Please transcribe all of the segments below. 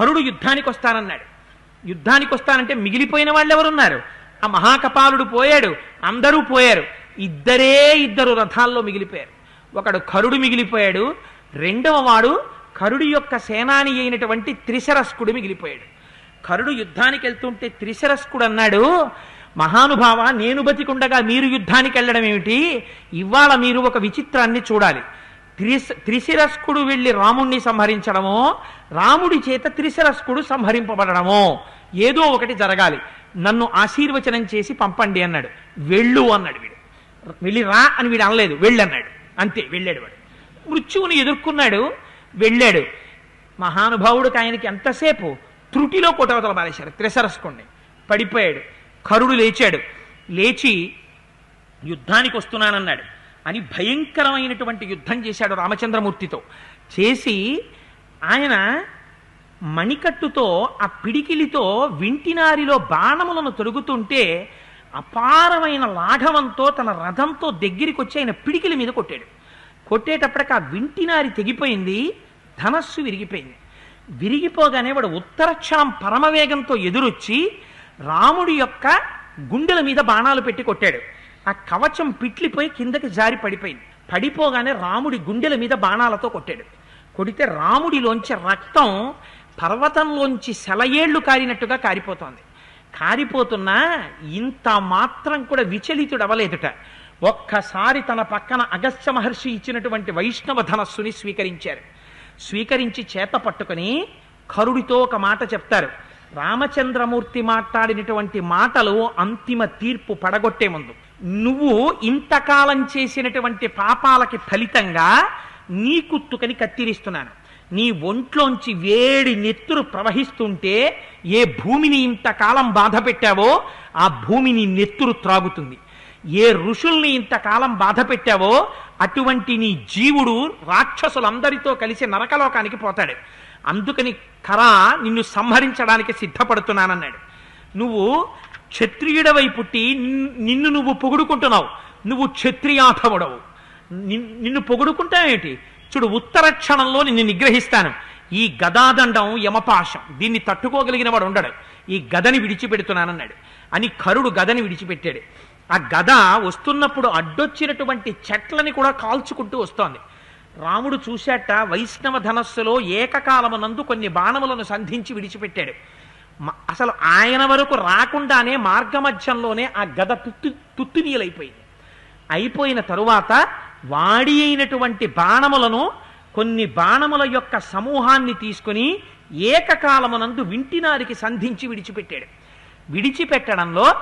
కరుడు యుద్ధానికి వస్తానన్నాడు యుద్ధానికి వస్తానంటే మిగిలిపోయిన వాళ్ళు ఎవరున్నారు ఆ మహాకపాలుడు పోయాడు అందరూ పోయారు. ఇద్దరే ఇద్దరు రథాల్లో మిగిలిపోయారు. ఒకడు కరుడు మిగిలిపోయాడు రెండవ వాడు కరుడి యొక్క సేనాని అయినటువంటి త్రిశరస్కుడు మిగిలిపోయాడు. కరుడు యుద్ధానికి వెళ్తుంటే త్రిశరస్కుడు అన్నాడు మహానుభావ నేను బతికుండగా మీరు యుద్ధానికి వెళ్ళడం ఏమిటి ఇవాళ మీరు ఒక విచిత్రాన్ని చూడాలి. త్రిశ త్రిశిరస్కుడు వెళ్ళి రాముణ్ణి సంహరించడమో రాముడి చేత త్రిశిరస్కుడు సంహరింపబడడమో ఏదో ఒకటి జరగాలి. నన్ను ఆశీర్వచనం చేసి పంపండి అన్నాడు. వెళ్ళు అన్నాడు వీడు. వెళ్ళి రా అని వీడు అనలేదు. వెళ్ళు అన్నాడు. అంతే వెళ్ళాడు వాడు. మృత్యువుని ఎదుర్కొన్నాడు. వెళ్ళాడు. మహానుభావుడికి ఆయనకి ఎంతసేపు? త్రుటిలో కొట్టవతల పారేశారు త్రిసరస్కుణ్ణి పడిపోయాడు. కరుడు లేచాడు. లేచి యుద్ధానికి వస్తున్నానన్నాడు. అని భయంకరమైనటువంటి యుద్ధం చేశాడు రామచంద్రమూర్తితో. చేసి ఆయన మణికట్టుతో ఆ పిడికిలితో వింటినారిలో బాణములను తొలుగుతుంటే అపారమైన లాఘవంతో తన రథంతో దగ్గరికి వచ్చి ఆయన పిడికిలి మీద కొట్టాడు. కొట్టేటప్పటికి ఆ వింటినారి తెగిపోయింది ధనస్సు విరిగిపోయింది. విరిగిపోగానే వాడు ఉత్తరక్షణం పరమవేగంతో ఎదురొచ్చి రాముడి యొక్క గుండెల మీద బాణాలు పెట్టి కొట్టాడు. ఆ కవచం పిట్లిపోయి కిందకి జారి పడిపోయింది. పడిపోగానే రాముడి గుండెల మీద బాణాలతో కొట్టాడు. కొడితే రాముడిలోంచి రక్తం పర్వతంలోంచి సెలయేళ్ళు కారినట్టుగా కారిపోతోంది. కారిపోతున్నా ఇంత మాత్రం కూడా విచలితుడు అవలేదుట ఒక్కసారి తన పక్కన అగస్త్య మహర్షి ఇచ్చినటువంటి వైష్ణవ ధనస్సుని స్వీకరించారు. స్వీకరించి చేత పట్టుకొని కరుడితో ఒక మాట చెప్తారు. రామచంద్రమూర్తి మాట్లాడినటువంటి మాటలు అంతిమ తీర్పు పడగొట్టే ముందు. నువ్వు ఇంతకాలం చేసినటువంటి పాపాలకి ఫలితంగా నీ కుత్తుకని కత్తిరిస్తున్నాను. నీ ఒంట్లోంచి వేడి నెత్తురు ప్రవహిస్తుంటే ఏ భూమిని ఇంతకాలం బాధ పెట్టావో ఆ భూమిని నెత్తురు త్రాగుతుంది. ఏ ఋషుల్ని ఇంతకాలం బాధ పెట్టావో అటువంటి నీ జీవుడు రాక్షసులందరితో కలిసి నరకలోకానికి పోతాడు. అందుకని కరా నిన్ను సంహరించడానికి సిద్ధపడుతున్నానన్నాడు. నువ్వు క్షత్రియుడవై పుట్టి నిన్ను నువ్వు పొగుడుకుంటున్నావు. నువ్వు క్షత్రియాధముడవు నిన్ను పొగుడుకుంటావేంటి చూడు ఉత్తర క్షణంలో నిన్ను నిగ్రహిస్తాను. ఈ గదాదండం యమపాశం. దీన్ని తట్టుకోగలిగిన వాడు ఉండడు. ఈ గదని విడిచిపెడుతున్నానన్నాడు. అని కరుడు గదని విడిచిపెట్టాడు. ఆ గద వస్తున్నప్పుడు అడ్డొచ్చినటువంటి చెట్లని కూడా కాల్చుకుంటూ వస్తోంది. రాముడు చూశాట వైష్ణవ ధనస్సులో ఏకకాలమునందు కొన్ని బాణములను సంధించి విడిచిపెట్టాడు. అసలు ఆయన వరకు రాకుండానే మార్గమధ్యంలోనే ఆ గద తుత్తు తుత్తునీయలైపోయింది. అయిపోయిన తరువాత వాడి అయినటువంటి బాణములను కొన్ని బాణముల యొక్క సమూహాన్ని తీసుకుని ఏకకాలమునందు వింటినారికి సంధించి విడిచిపెట్టాడు. విడిచిపెట్టడంలో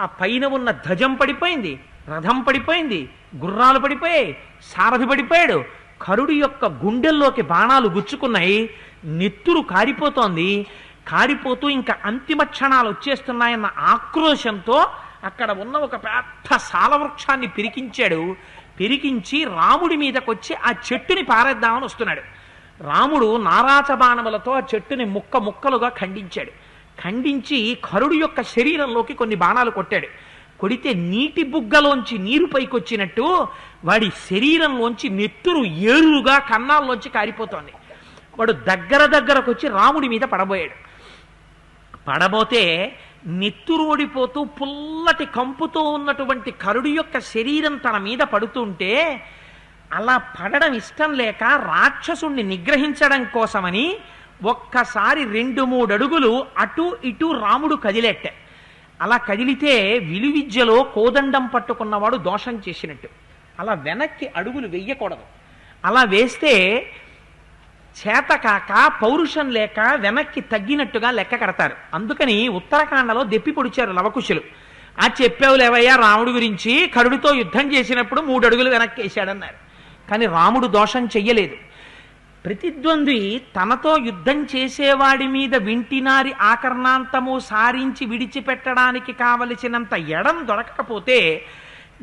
ఆ పైన ఉన్న ధ్వజం పడిపోయింది రథం పడిపోయింది గుర్రాలు పడిపోయాయి సారథి పడిపోయాడు. కరుడు యొక్క గుండెల్లోకి బాణాలు గుచ్చుకున్నాయి నెత్తురు కారిపోతోంది. కారిపోతూ ఇంకా అంతిమ క్షణాలు వచ్చేస్తున్నాయన్న ఆక్రోశంతో అక్కడ ఉన్న ఒక పెద్ద సాలవృక్షాన్ని పిరికించాడు. పిరికించి రాముడి మీదకొచ్చి ఆ చెట్టుని పారేద్దామని వస్తున్నాడు. రాముడు నారాచ బాణములతో ఆ చెట్టుని ముక్క ముక్కలుగా ఖండించాడు. ఖండించి కరుడు యొక్క శరీరంలోకి కొన్ని బాణాలు కొట్టాడు. కొడితే నీటి బుగ్గలోంచి నీరు పైకొచ్చినట్టు వాడి శరీరంలోంచి నెత్తురు ఏరుగా కన్నాల్లోంచి కారిపోతోంది. వాడు దగ్గర దగ్గరకు వచ్చి రాముడి మీద పడబోయాడు. పడబోతే నెత్తురోడిపోతూ పుల్లటి కంపుతో ఉన్నటువంటి కరుడు యొక్క శరీరం తన మీద పడుతుంటే అలా పడడం ఇష్టం లేక రాక్షసుణ్ణి నిగ్రహించడం కోసమని ఒక్కసారి రెండు మూడు అడుగులు అటు ఇటు రాముడు కదిలేట అలా కదిలితే విలువిద్యలో కోదండం పట్టుకున్నవాడు దోషం చేసినట్టు. అలా వెనక్కి అడుగులు వెయ్యకూడదు అలా వేస్తే చేతకాక పౌరుషం లేక వెనక్కి తగ్గినట్టుగా లెక్క కడతారు. అందుకని ఉత్తరాఖండలో దెప్పి పొడిచారు లవకుశులు ఆ చెప్పావు లేవయ్యా రాముడి గురించి కరుడితో యుద్ధం చేసినప్పుడు మూడు అడుగులు వెనక్కి వేశాడన్నారు కానీ రాముడు దోషం చెయ్యలేదు. ప్రతిద్వంద్వి తనతో యుద్ధం చేసేవాడి మీద వింటినారి ఆకర్ణాంతము సారించి విడిచిపెట్టడానికి కావలసినంత ఎడం దొరకకపోతే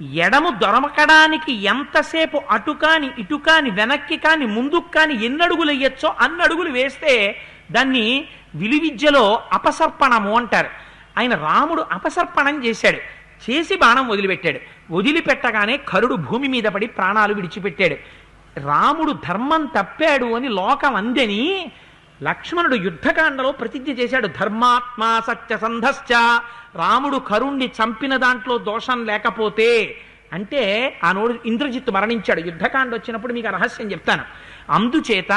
ఎడము దొరకడానికి ఎంతసేపు అటు కాని ఇటు కాని వెనక్కి కాని ముందుకు కాని ఎన్ని అడుగులు వేయచ్చో అన్ని అడుగులు వేస్తే దాన్ని విలువిద్యలో అపసర్పణము అంటారు. ఆయన రాముడు అపసర్పణం చేశాడు. చేసి బాణం వదిలిపెట్టాడు. వదిలిపెట్టగానే కరుడు భూమి మీద పడి ప్రాణాలు విడిచిపెట్టాడు. రాముడు ధర్మం తప్పాడు అని లోకం అందని లక్ష్మణుడు యుద్ధకాండలో ప్రతిజ్ఞ చేశాడు ధర్మాత్మ సత్యసంధశ్చ రాముడు కరుణ్ణి చంపిన దాంట్లో దోషం లేకపోతే అంటే ఆ నోడు ఇంద్రజిత్తు మరణించాడు. యుద్ధకాండ వచ్చినప్పుడు మీకు రహస్యం చెప్తాను. అందుచేత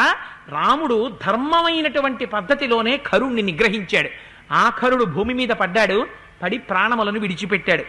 రాముడు ధర్మమైనటువంటి పద్ధతిలోనే కరుణ్ణి నిగ్రహించాడు. ఆ కరుడు భూమి మీద పడ్డాడు పడి ప్రాణములను విడిచిపెట్టాడు.